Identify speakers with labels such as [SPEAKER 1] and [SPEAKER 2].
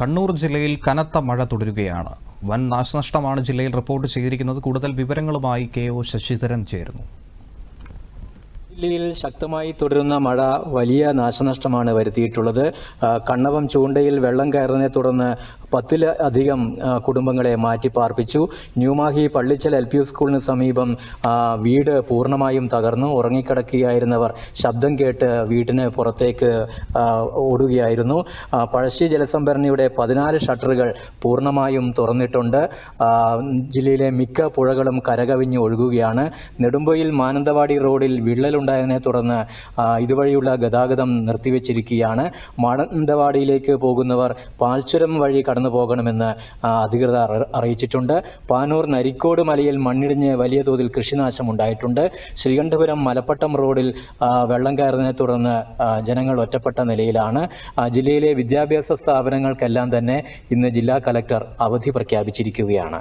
[SPEAKER 1] കണ്ണൂർ ജില്ലയിൽ കനത്ത മഴ തുടരുകയാണ്. വൻ നാശനഷ്ടമാണ് ജില്ലയിൽ റിപ്പോർട്ട് ചെയ്തിരിക്കുന്നത്. കൂടുതൽ വിവരങ്ങളുമായി കെ ഒ ശശിധരൻ ചേരുന്നു.
[SPEAKER 2] ജില്ലയിൽ ശക്തമായി തുടരുന്ന മഴ വലിയ നാശനഷ്ടമാണ് വരുത്തിയിട്ടുള്ളത്. കണ്ണവം ചൂണ്ടയിൽ വെള്ളം കയറുന്നതിനെ തുടർന്ന് പത്തിലധികം കുടുംബങ്ങളെ മാറ്റിപ്പാർപ്പിച്ചു ന്യൂമാഹി പള്ളിച്ചൽ എൽ പി സ്കൂളിന് സമീപം വീട് പൂർണമായും തകർന്നു. ഉറങ്ങിക്കിടക്കുകയായിരുന്നവർ ശബ്ദം കേട്ട് വീട്ടിന് പുറത്തേക്ക് ഓടുകയായിരുന്നു. പഴശ്ശി ജലസംഭരണിയുടെ പതിനാല് ഷട്ടറുകൾ പൂർണമായും തുറന്നിട്ടുണ്ട്. ജില്ലയിലെ മിക്ക പുഴകളും കരകവിഞ്ഞ് ഒഴുകുകയാണ്. നെടുമ്പൊയിൽ മാനന്തവാടി റോഡിൽ വിള്ളലുണ്ടായതിനെ തുടർന്ന് ഇതുവഴിയുള്ള ഗതാഗതം നിർത്തിവെച്ചിരിക്കുകയാണ്. മാനന്തവാടിയിലേക്ക് പോകുന്നവർ പാൽച്ചുരം വഴി കടന്നു പോകണമെന്ന് അധികൃതർ അറിയിച്ചിട്ടുണ്ട്. പാനൂർ നരിക്കോട് മലയിൽ മണ്ണിടിഞ്ഞ് വലിയ തോതിൽ കൃഷിനാശം ഉണ്ടായിട്ടുണ്ട്. ശ്രീകണ്ഠപുരം മലപ്പട്ടം റോഡിൽ വെള്ളം കയറുന്നതിനെ തുടർന്ന് ജനങ്ങൾ ഒറ്റപ്പെട്ട നിലയിലാണ്. ജില്ലയിലെ വിദ്യാഭ്യാസ സ്ഥാപനങ്ങൾക്കെല്ലാം തന്നെ ഇന്ന് ജില്ലാ കലക്ടർ അവധി പ്രഖ്യാപിച്ചിരിക്കുകയാണ്.